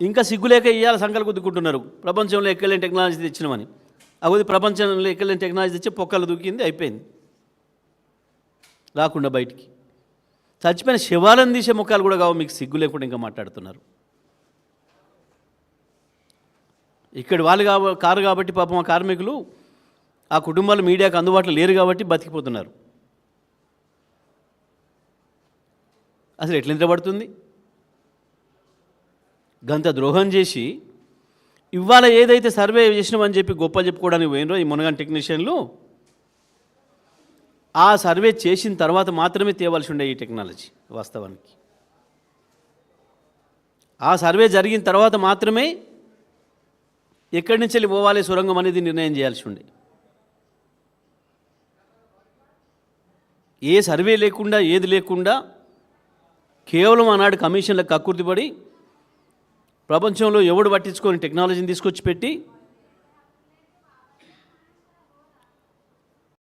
ఇంకా సిగ్గులేక ఇయ్యాల సంకలు గుద్దుకుంటున్నారు. ప్రపంచంలో ఎక్కలేని టెక్నాలజీ తెచ్చినామని. అవి ప్రపంచంలో ఎక్కలేని టెక్నాలజీ తెచ్చి పొక్కలు దూకింది అయిపోయింది. రాకుండా బయటికి. చచ్చిపోయిన శివాలను తీసే ముఖాలు కూడా కావు మీకు సిగ్గు లేకుండా ఇంకా మాట్లాడుతున్నారు. ఇక్కడ వాళ్ళు కాబ కారు కాబట్టి పాపం ఆ కార్మికులు ఆ కుటుంబాలు మీడియాకు అందుబాటులో లేరు కాబట్టి బతికిపోతున్నారు. అసలు ఎట్లా నిద్రపడుతుంది గంత ద్రోహం చేసి ఇవాళ ఏదైతే సర్వే చేసినామని చెప్పి గొప్ప చెప్పుకోవడానికి పోయినరో ఈ మునగన్ టెక్నీషియన్లు ఆ సర్వే చేసిన తర్వాత మాత్రమే తేవాల్సి ఉండే ఈ టెక్నాలజీ వాస్తవానికి. ఆ సర్వే జరిగిన తర్వాత మాత్రమే ఎక్కడి నుంచి వెళ్ళి పోవాలి సొరంగం అనేది నిర్ణయం చేయాల్సి ఉండే. ఏ సర్వే లేకుండా ఏది లేకుండా కేవలం ఆనాడు కమిషన్లకు కక్కుర్తిపడి ప్రపంచంలో ఎవడు పట్టించుకొని టెక్నాలజీని తీసుకొచ్చి పెట్టి